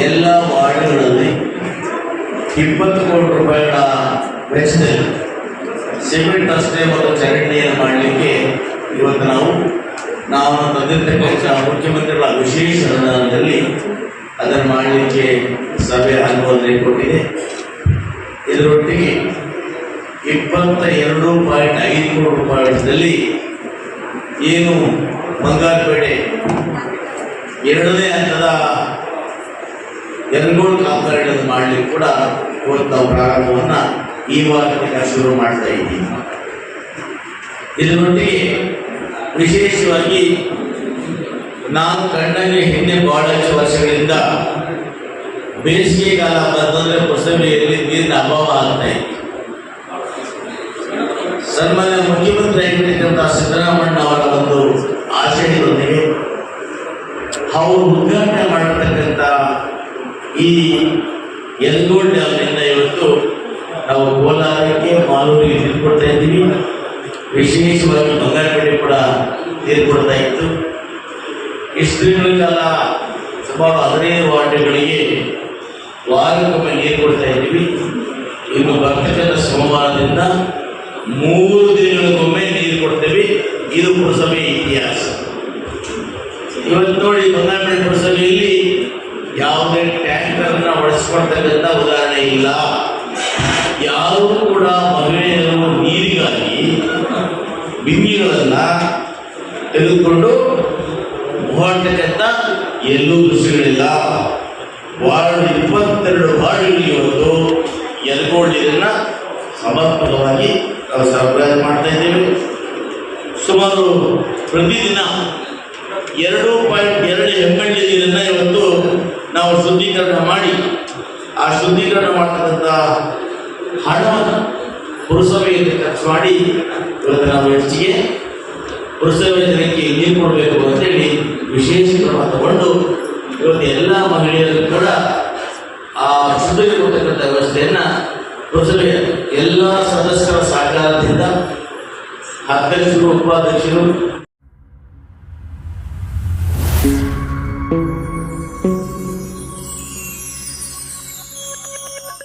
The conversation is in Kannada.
ಎಲ್ಲ ವಾರ್ಡ್ಗಳಲ್ಲಿ ಇಪ್ಪತ್ತು ಕೋಟಿ ರೂಪಾಯಿಗಳ ವೆಚ್ಚದಲ್ಲಿ ಸಿಮೆಂಟ್ ರಸ್ತೆ ಮತ್ತು ಚರಂಡಿಯನ್ನು ಮಾಡಲಿಕ್ಕೆ ಇವತ್ತು ನಾವು ನಾವು ತಂದಿರ್ತಕ್ಕಂಥ ಮುಖ್ಯಮಂತ್ರಿಗಳ ವಿಶೇಷ ಅನುದಾನದಲ್ಲಿ ಅದನ್ನು ಮಾಡಲಿಕ್ಕೆ ಸಭೆ ಅನುಮೋದನೆ ಕೊಟ್ಟಿದೆ. ಇದರೊಟ್ಟಿಗೆ ಇಪ್ಪತ್ತ ಎರಡು ಪಾಯಿಂಟ್ ಐದು ಕೋಟಿ ರೂಪಾಯಿ ಏನು ಬಂಗಾರಪೇಟೆ ಎರಡನೇ ಹಂತದ ಎರಗೋಳು ಕಾಮಗಾರಿಗಳನ್ನು ಮಾಡಲಿಕ್ಕೆ ಕೂಡ ಒಂದು ಪ್ರಾರಂಭವನ್ನು ಈ ವಾರದಿಂದ ಶುರು ಮಾಡ್ತಾ ಇದ್ದೀನಿ ಇದರೊಟ್ಟಿಗೆ ವಿಶೇಷವಾಗಿ ನಾನು ಕಣ್ಣಲ್ಲಿ ಹಿಂದೆ ಬಹಳಷ್ಟು ವರ್ಷಗಳಿಂದ ಬೇಸಿಗೆಗಾಲ ಬಂತಂದ್ರೆ ಹೊಸಬೆಯಲ್ಲಿ ನೀರಿನ ಅಭಾವ ಆಗ್ತಾ ಇತ್ತು. ಸನ್ಮಾನ್ಯ ಮುಖ್ಯಮಂತ್ರಿ ಆಗಿರ್ತಕ್ಕಂಥ ಸಿದ್ದರಾಮಣ್ಣ ಅವರ ಒಂದು ಆಶಯದೊಂದಿಗೆ ಅವರು ಉದ್ಘಾಟನೆ ಮಾಡಿರ್ತಕ್ಕಂಥ ಈ ಯಲ್ಗೋಡ್ ಡ್ಯಾಮ್ನಿಂದ ಇವತ್ತು ನಾವು ಕೋಲಾರಕ್ಕೆ ಮಾಲೂರಿಗೆ ನೀರು ಕೊಡ್ತಾ ಇದ್ದೀವಿ. ವಿಶೇಷವಾಗಿ ಬಂಗಾರಪೇಟೆ ಕೂಡ ನೀರು ಕೊಡ್ತಾ ಇತ್ತು. ಇಷ್ಟು ದಿನಗಳ ಕಾಲ ಸುಮಾರು ಹದಿನೈದು ವಾರ್ಡ್ಗಳಿಗೆ ವಾರಕ್ಕೊಮ್ಮೆ ನೀರು ಕೊಡ್ತಾ ಇದ್ದೀವಿ. ಇನ್ನು ಬರ್ತಕ್ಕಂಥ ಸೋಮವಾರದಿಂದ ಮೂರು ದಿನಗಳಿಗೊಮ್ಮೆ ನೀರು ಕೊಡ್ತೇವೆ. ಇದು ಪುರಸಭೆ ಇತಿಹಾಸ. ಇವತ್ತು ನೋಡಿ ಬಂಗಾರಪೇಟೆ ಬಸ್ಸಲ್ಲಿ ಯಾವುದೇ ಟ್ಯಾಂಕರ್ನ ಒಡಿಸ್ಕೊಳ್ತಕ್ಕಂಥ ಉದಾಹರಣೆ ಇಲ್ಲ. ಯಾರು ಕೂಡ ಮಹಿಳೆಯರು ನೀರಿಗಾಗಿ ಬಿಂದಿಗಳನ್ನ ತೆಗೆದುಕೊಂಡು ಹೋಗ್ತಕ್ಕಂಥ ಎಲ್ಲೂ ದೃಶ್ಯಗಳಿಲ್ಲ. ವಾರ್ಡ್ ಇಪ್ಪತ್ತೆರಡು ವಾರ್ಡ್ಗಳಿಗೆ ಇವತ್ತು ಎಲ್ಗೋಡ್ ನೀರನ್ನ ಸಮರ್ಪಕವಾಗಿ ನಾವು ಸರಬರಾಜು ಮಾಡ್ತಾ ಇದ್ದೇವೆ. ಸುಮಾರು ಪ್ರತಿದಿನ ಎರಡು ಪಾಯಿಂಟ್ ಎರಡು ಎಂ ಎಲ್ ನೀರನ್ನು ಇವತ್ತು ನಾವು ಶುದ್ಧೀಕರಣ ಮಾಡಿ, ಆ ಶುದ್ಧೀಕರಣ ಮಾಡ್ತಕ್ಕಂಥ ಹಣವನ್ನು ಪುರಸಭೆಯಲ್ಲಿ ಖರ್ಚು ಮಾಡಿ ಇವತ್ತು ನಾವು ಹೆಚ್ಚಿಗೆ ಪುರಸಭೆ ಜನಕ್ಕೆ ನೀರು ಕೊಡಬೇಕು ಅಂತೇಳಿ ವಿಶೇಷ ಕ್ರಮ ತಗೊಂಡು ಇವತ್ತು ಎಲ್ಲ ಮಹಿಳೆಯರು ಕೂಡ ಆ ಶುದ್ಧೀಕರಿಸತಕ್ಕಂಥ ಕೊಡ್ತಕ್ಕಂಥ ವ್ಯವಸ್ಥೆಯನ್ನು ಪುರಸಭೆಯ ಎಲ್ಲ ಸದಸ್ಯರ ಸಹಕಾರದಿಂದ ಅಧ್ಯಕ್ಷರು ಉಪಾಧ್ಯಕ್ಷರು